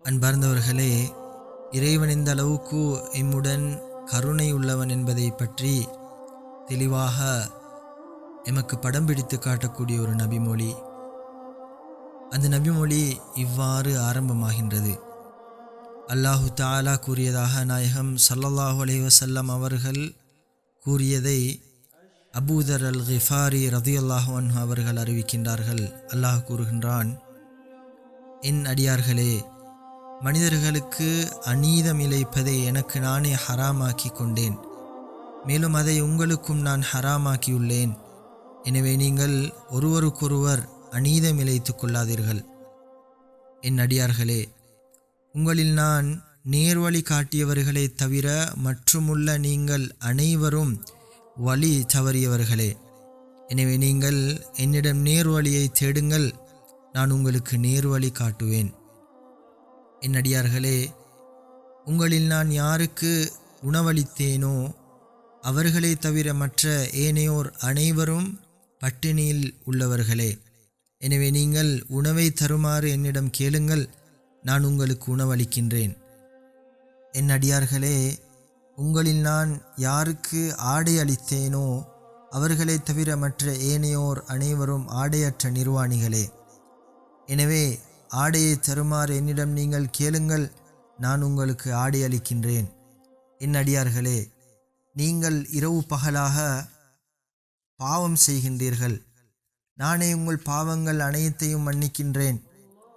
அன்பார்ந்தவர்களே இறைவன் இந்த அளவுக்கு எம்முடன் கருணை உள்ளவன் என்பதை பற்றி தெளிவாக எமக்கு படம் பிடித்து காட்டக்கூடிய ஒரு நபிமொழி. அந்த நபிமொழி இவ்வாறு ஆரம்பமாகின்றது. அல்லாஹு தாலா கூறியதாக நாயகம் சல்லல்லாஹு அலைஹி வஸல்லம் அவர்கள் கூறியதை அபூதர் அல் ஹிஃபாரி ரதி அல்லாஹன் அவர்கள் அறிவிக்கின்றார்கள். அல்லாஹ் கூறுகின்றான் என் அடியார்களே மனிதர்களுக்கு அநீதம் இழைப்பதை எனக்கு நானே ஹராமாக்கி கொண்டேன். மேலும் அதை உங்களுக்கும் நான் ஹராமாக்கியுள்ளேன். எனவே நீங்கள் ஒருவருக்கொருவர் அநீதம் இழைத்து கொள்ளாதீர்கள். என் அடியார்களே உங்களில் நான் நேர்வழி காட்டியவர்களை தவிர மற்றுமுள்ள நீங்கள் அனைவரும் வழி தவறியவர்களே. எனவே நீங்கள் என்னிடம் நேர்வழியை தேடுங்கள் நான் உங்களுக்கு நேர்வழி காட்டுவேன். என் அடியார்களே உங்களில் நான் யாருக்கு உணவளித்தேனோ அவர்களே தவிர மற்ற ஏனையோர் அனைவரும் பட்டினியில் உள்ளவர்களே. எனவே நீங்கள் உணவை தருமாறு என்னிடம் கேளுங்கள் நான் உங்களுக்கு உணவளிக்கின்றேன். என் அடியார்களே உங்களில் நான் யாருக்கு ஆடை அளித்தேனோ அவர்களை தவிர மற்ற ஏனையோர் அனைவரும் ஆடையற்ற நிர்வாணிகளே. எனவே ஆடையை தருமாறு என்னிடம் நீங்கள் கேளுங்கள் நான் உங்களுக்கு ஆடை அளிக்கின்றேன். என் அடியார்களே நீங்கள் இரவு பகலாக பாவம் செய்கின்றீர்கள். நானே உங்கள் பாவங்கள் அனைத்தையும் மன்னிக்கின்றேன்.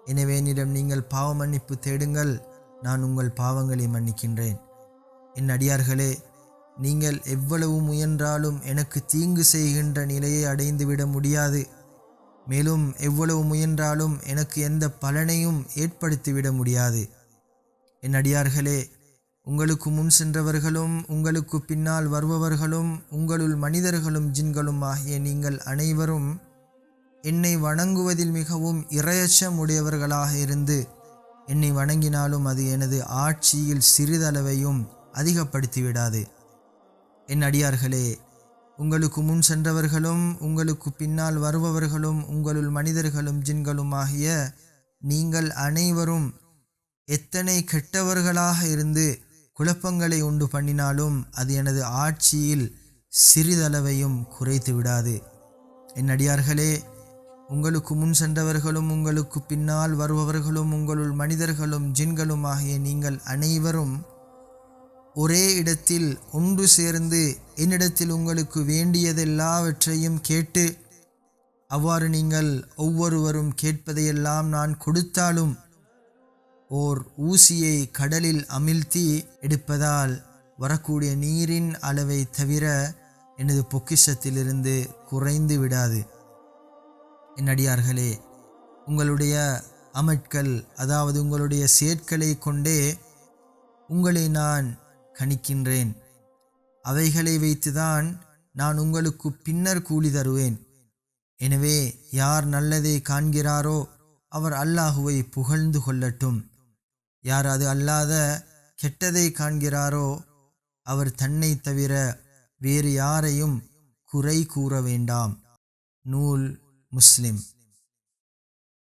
எனவே என்னிடம் நீங்கள் பாவ மன்னிப்பு தேடுங்கள் நான் உங்கள் பாவங்களை மன்னிக்கின்றேன். என் அடியார்களே நீங்கள் எவ்வளவு முயன்றாலும் எனக்கு தீங்கு செய்கின்ற நிலையை அடைந்துவிட முடியாது. மேலும் எவ்வளவு முயன்றாலும் எனக்கு எந்த பலனையும் ஏற்படுத்திவிட முடியாது. என் அடியார்களே உங்களுக்கு முன் சென்றவர்களும் உங்களுக்கு பின்னால் வருபவர்களும் உங்களுள் மனிதர்களும் ஜின்களும் ஆகிய நீங்கள் அனைவரும் என்னை வணங்குவதில் மிகவும் இரையச்சம் உடையவர்களாக இருந்து என்னை வணங்கினாலும் அது எனது ஆட்சியில் சிறிதளவையும் அதிகப்படுத்திவிடாது. என் அடியார்களே உங்களுக்கு முன் சென்றவர்களும் உங்களுக்கு பின்னால் வருபவர்களும் உங்களுள் மனிதர்களும் ஜின்களும் ஆகிய நீங்கள் அனைவரும் எத்தனை கெட்டவர்களாக இருந்து குழப்பங்களை உண்டு பண்ணினாலும் அது எனது ஆட்சியில் சிறிதளவையும் குறைத்து விடாது. என் அடியார்களே உங்களுக்கு முன் சென்றவர்களும் உங்களுக்கு பின்னால் வருபவர்களும் உங்களுள் மனிதர்களும் ஜின்களும் ஆகிய நீங்கள் அனைவரும் ஒரே இடத்தில் ஒன்று சேர்ந்து என்னிடத்தில் உங்களுக்கு வேண்டியதெல்லாவற்றையும் கேட்டு அவ்வாறு நீங்கள் ஒவ்வொருவரும் கேட்பதையெல்லாம் நான் கொடுத்தாலும் ஓர் ஊசியை கடலில் அமிழ்த்தி எடுப்பதால் வரக்கூடிய நீரின் அளவை தவிர எனது பொக்கிஷத்திலிருந்து குறைந்து விடாது. என்னடியார்களே உங்களுடைய அமட்கள் அதாவது உங்களுடைய செயற்களை கொண்டே உங்களை நான் கணிக்கின்றேன். அவைகளை வைத்துதான் நான் உங்களுக்கு பின்னர் கூலி தருவேன். எனவே யார் நல்லதை காண்கிறாரோ அவர் அல்லாஹுவை புகழ்ந்து கொள்ளட்டும். யார் அது அல்லாத கெட்டதை காண்கிறாரோ அவர் தன்னை தவிர வேறு யாரையும் குறை கூற வேண்டாம். நூல் முஸ்லிம்.